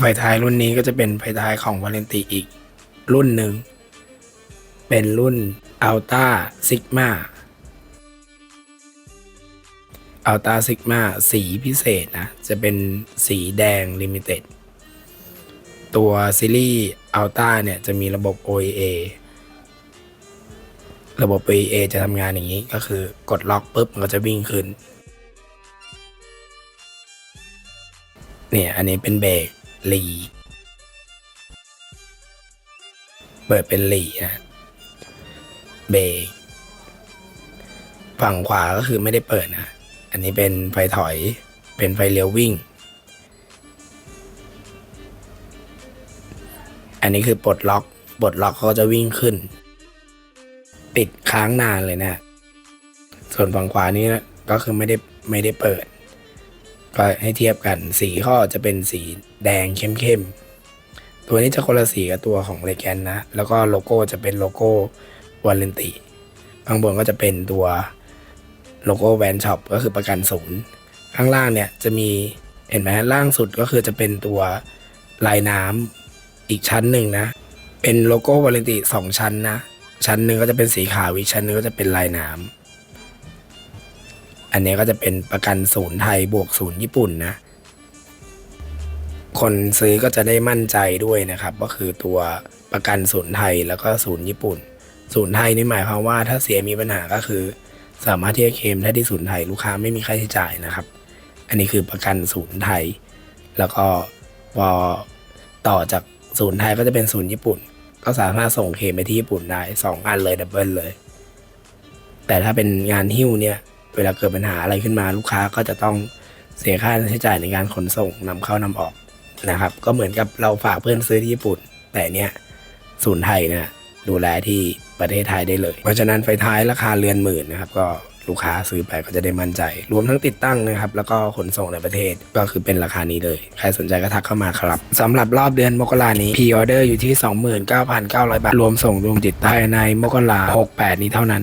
ไฟท้ายรุ่นนี้ก็จะเป็นไฟท้ายของวาเลนติอีก รุ่นหนึ่ง เป็นรุ่น Alta Sigma Alta Sigma สีพิเศษนะ จะเป็นสีแดงลิมิเต็ดตัวซีรีส์ Alta เนี่ย จะมีระบบ OEA ระบบ OEA จะทำงานอย่างนี้ก็คือกดล็อกปุ๊บ มันก็จะวิ่งขึ้น เนี่ย อันนี้เป็นเบรก หลีเปิดเป็นหลีนะเบรกฝั่งขวาก็คือไม่ได้เปิดนะ อันนี้เป็นไฟถอย เป็นไฟเลี้ยววิ่ง อันนี้คือปลดล็อก ปลดล็อกก็จะวิ่งขึ้น ติดค้างนานเลยนะ ส่วนฝั่งขวานี่นะก็คือไม่ได้ไม่ได้เปิด ก็ให้เทียบกันสีข้อจะเป็นสีแดงเข้มๆ ตัวนี้จะคนละสีกับตัวของเลแกนนะ แล้วก็โลโก้จะเป็นโลโก้วาเลนติข้างบนก็จะเป็นตัวโลโก้แวนช็อปก็คือประกันศูนย์ข้างล่างเนี่ยจะมีเห็นไหมล่างสุดก็คือจะเป็นตัวลายน้ำอีกชั้นหนึ่งนะ เป็นโลโก้วาเลนติสองชั้นนะ ชั้นหนึ่งก็จะเป็นสีขาวอีกชั้นหนึงก็จะเป็นลายน้ำ อันนี้ก็จะเป็นประกันศูนย์ไทยบวกศูนย์ญี่ปุ่นนะ คนซื้อก็จะได้มั่นใจด้วยนะครับ ก็คือตัวประกันศูนย์ไทยแล้วก็ศูนย์ญี่ปุ่น ศูนย์ไทยนี่หมายความว่าถ้าเสียมีปัญหาก็คือ สามารถที่จะเคลมได้ที่ศูนย์ไทยลูกค้าไม่มีค่าใช้จ่ายนะครับ อันนี้คือประกันศูนย์ไทย แล้วก็พอต่อจากศูนย์ไทยก็จะเป็นศูนย์ญี่ปุ่น ก็สามารถส่งเคลมไปที่ญี่ปุ่นได้สองอันเลยดับเบิลเลย แต่ถ้าเป็นงานหิ้วเนี่ย เวลาเกิดปัญหาอะไรขึ้นมาลูกค้าก็จะต้องเสียค่าใช้จ่ายในการขนส่งนำเข้านำออกนะครับ ก็เหมือนกับเราฝากเพื่อนซื้อที่ญี่ปุ่น แต่เนี่ยศูนย์ไทยเนี่ยดูแลที่ประเทศไทยได้เลย เพราะฉะนั้นไฟท้ายราคาเรือนหมื่นนะครับ ก็ลูกค้าซื้อไปก็จะได้มั่นใจ รวมทั้งติดตั้งนะครับ แล้วก็ขนส่งในประเทศก็คือเป็นราคานี้เลย ใครสนใจก็ทักเข้ามาครับสำหรับรอบเดือนมกรานี้พรีออเดอร์อยู่ที่ 29,900 บาท รวมส่งรวมติดตั้งภายในมกรา68 นี้เท่านั้น